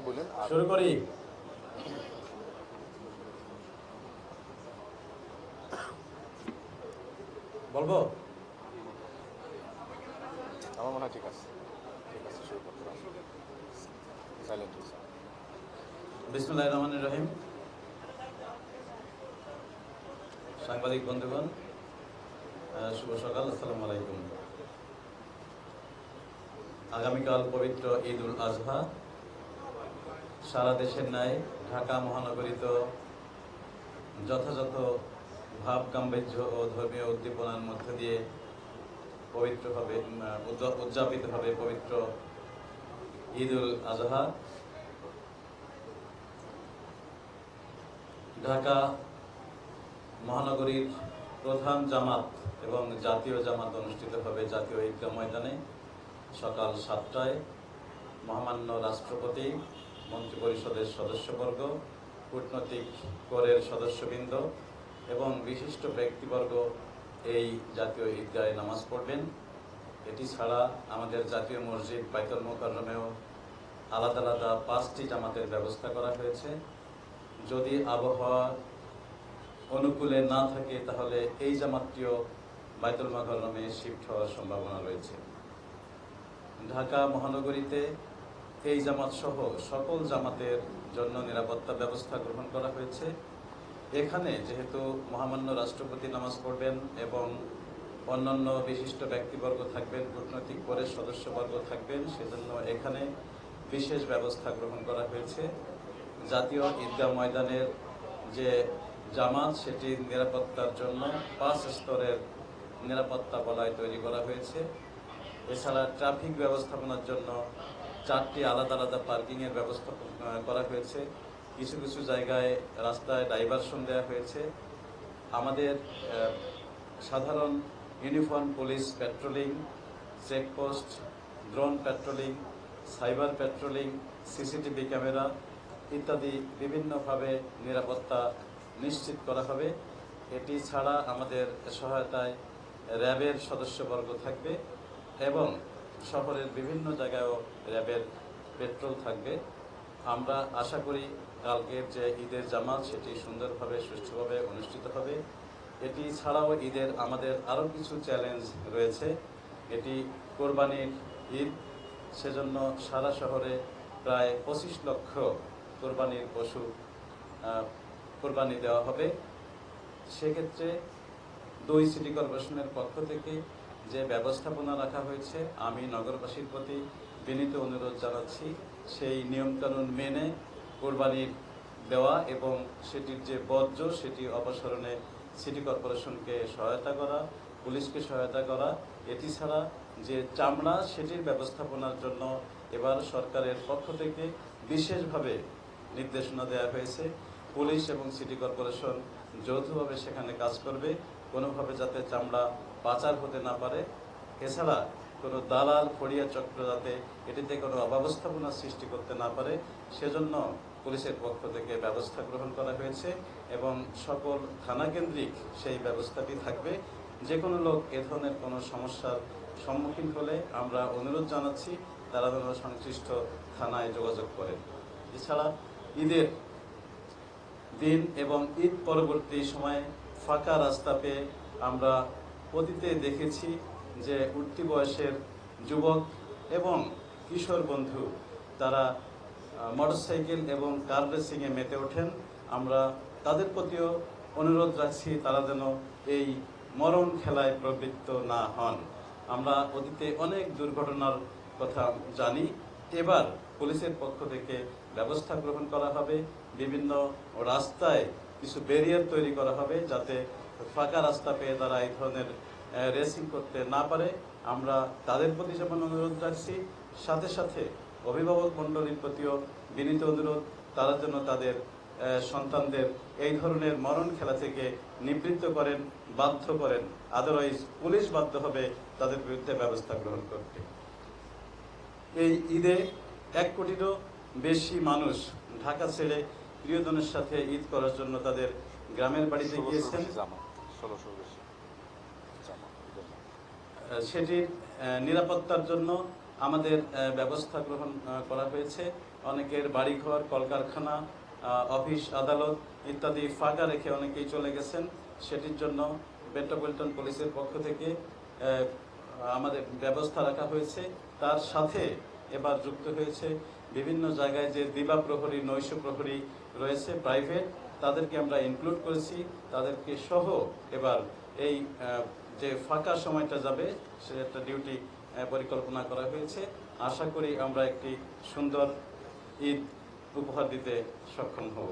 আগে বলেন শুরু করি। বলব? আমার মনে হয় ঠিক আছে। ঠিক আছে শুরু করতে সাইলেন্ট বিসমুল্লাহ রহমান রহিম। সাংবাদিক বন্ধুগণ শুভ সকাল আসসালামু আলাইকুম। আগামীকাল পবিত্র ঈদ উল আজহা। সারা দেশের ন্যায় ঢাকা মহানগরীত যথাযথ ভাব গাম্ভীর্য ও ধর্মীয় উদ্দীপনার মধ্য দিয়ে পবিত্রভাবে উম, উদ্যা- উদযাপিত হবে পবিত্র ঈদ উল আজহা। ঢাকা মহানগরীর প্রধান জামাত এবং জাতীয় জামাত অনুষ্ঠিত হবে জাতীয় ঈদগাহ ময়দানে সকাল সাতটায়। মহামান্য রাষ্ট্রপতি মন্ত্রিপরিষদের সদস্যবর্গ, কূটনৈতিক করের সদস্যবৃন্দ এবং বিশিষ্ট ব্যক্তিবর্গ এই জাতীয় ঈদগাহে নামাজ পড়বেন। এটি ছাড়া আমাদের জাতীয় মসজিদ বাইতুল মোকাররমেও আলাদা আলাদা পাঁচটি জামাতের ব্যবস্থা করা হয়েছে। যদি আবহাওয়া অনুকূলে না থাকে, তাহলে এই জামাতটিও বাইতুল মাকরমে শিফট হওয়ার সম্ভাবনা রয়েছে। ঢাকা মহানগরীতে এই জামাত সহ সকল জামাতের জন্য নিরাপত্তা ব্যবস্থা গ্রহণ করা হয়েছে। এখানে যেহেতু মহামান্য রাষ্ট্রপতি নামাজ পড়বেন এবং অন্যান্য বিশিষ্ট ব্যক্তিবর্গ থাকবেন, কূটনৈতিক পরের সদস্যবর্গ থাকবেন, সেজন্য এখানে বিশেষ ব্যবস্থা গ্রহণ করা হয়েছে। জাতীয় ঈদগাহ ময়দানের যে জামাত, সেটি নিরাপত্তার জন্য পাঁচ স্তরের নিরাপত্তা বলয় তৈরি করা হয়েছে। এছাড়া ট্রাফিক ব্যবস্থাপনার জন্য চারটি আলাদা আলাদা পার্কিংয়ের ব্যবস্থা করা হয়েছে। কিছু কিছু জায়গায় রাস্তায় ডাইভারশন দেওয়া হয়েছে। আমাদের সাধারণ uniform police patrolling check post drone patrolling cyber patrolling CCTV camera ইত্যাদি বিভিন্নভাবে নিরাপত্তা নিশ্চিত করা হবে। এটি ছাড়া আমাদের সহায়তায় র্যাবের সদস্যবর্গ থাকবে এবং শহরের বিভিন্ন জায়গায়ও র্যাবের পেট্রোল থাকবে। আমরা আশা করি কালকের যে ঈদের জামাত, সেটি সুন্দরভাবে, সুষ্ঠুভাবে অনুষ্ঠিত হবে। এটি ছাড়াও ঈদের আমাদের আরও কিছু চ্যালেঞ্জ রয়েছে। এটি কোরবানির ঈদ, সেজন্য সারা শহরে প্রায় পঁচিশ লক্ষ কোরবানির পশু কোরবানি দেওয়া হবে। সেক্ষেত্রে দুই সিটি কর্পোরেশনের পক্ষ থেকে যে ব্যবস্থাপনা রাখা হয়েছে, আমি নগরবাসীর প্রতি বিনীত অনুরোধ জানাচ্ছি, সেই নিয়মকানুন মেনে কোরবানির দেওয়া এবং সেটির যে বর্জ্য, সেটি অপসারণে সিটি কর্পোরেশনকে সহায়তা করা, পুলিশকে সহায়তা করা, এটি ছাড়া যে চামড়া, সেটির ব্যবস্থাপনার জন্য এবার সরকারের পক্ষ থেকে বিশেষভাবে নির্দেশনা দেওয়া হয়েছে। পুলিশ এবং সিটি কর্পোরেশন যৌথভাবে সেখানে কাজ করবে, কোনোভাবে যাতে চামড়া পাচার হতে না পারে। এছাড়া কোনো দালাল, ফড়িয়া চক্র যাতে এটিতে কোনো অব্যবস্থাপনা সৃষ্টি করতে না পারে, সেজন্য পুলিশের পক্ষ থেকে ব্যবস্থা গ্রহণ করা হয়েছে এবং সকল থানাকেন্দ্রিক সেই ব্যবস্থাটি থাকবে। যে কোনো লোক এ ধরনের কোনো সমস্যার সম্মুখীন হলে আমরা অনুরোধ জানাচ্ছি, তারা যেন সংশ্লিষ্ট থানায় যোগাযোগ করেন। এছাড়া ঈদের দিন এবং ঈদ পরবর্তী সময়ে ফাঁকা রাস্তা পেয়ে আমরা অতীতে দেখেছি যে উঠতি বয়সের যুবক এবং কিশোর বন্ধু তারা মোটরসাইকেল এবং কার রেসিংয়ে মেতে ওঠেন। আমরা তাদের প্রতিও অনুরোধ রাখছি তারা যেন এই মরণ খেলায় প্রবৃত্ত না হন। আমরা অতীতে অনেক দুর্ঘটনার কথা জানি। এবার পুলিশের পক্ষ থেকে ব্যবস্থা গ্রহণ করা হবে। বিভিন্ন রাস্তায় কিছু ব্যারিয়ার তৈরি করা হবে যাতে ফাঁকা রাস্তা পেয়ে তারা এই ধরনের রেসিং করতে না পারে। আমরা তাদের প্রতি যেমন অনুরোধ রাখছি, সাথে সাথে অভিভাবক মণ্ডলীর প্রতিও বিনীত অনুরোধ, তারা যেন তাদের সন্তানদের এই ধরনের মরণ খেলা থেকে নিবৃত্ত করেন, বাধ্য করেন। আদারওয়াইজ পুলিশ বাধ্য হবে তাদের বিরুদ্ধে ব্যবস্থা গ্রহণ করতে। এই ঈদে এক কোটিরও বেশি মানুষ ঢাকা ছেড়ে প্রিয়জনের সাথে ঈদ করার জন্য তাদের গ্রামের বাড়িতে গিয়েছেন। সেটির নিরাপত্তার জন্য আমাদের ব্যবস্থা গ্রহণ করা হয়েছে। অনেকের বাড়িঘর কলকারখানা অফিস আদালত ইত্যাদি ফাঁকা রেখে অনেকেই চলে গেছেন। সেটির জন্য মেট্রোপলিটন পুলিশের পক্ষ থেকে আমাদের ব্যবস্থা রাখা হয়েছে। তার সাথে এবার যুক্ত হয়েছে বিভিন্ন জায়গায় যে দিবা প্রহরী, নৈশ প্রহরী রয়েছে প্রাইভেট তাদেরকে আমরা ইনক্লুড করেছি। তাদেরকে সহ এবার এই যে ফাঁকা সময়টা যাবে, সে একটা ডিউটি পরিকল্পনা করা হয়েছে। আশা করি আমরা একটি সুন্দর ঈদ উপহার দিতে সক্ষম হব।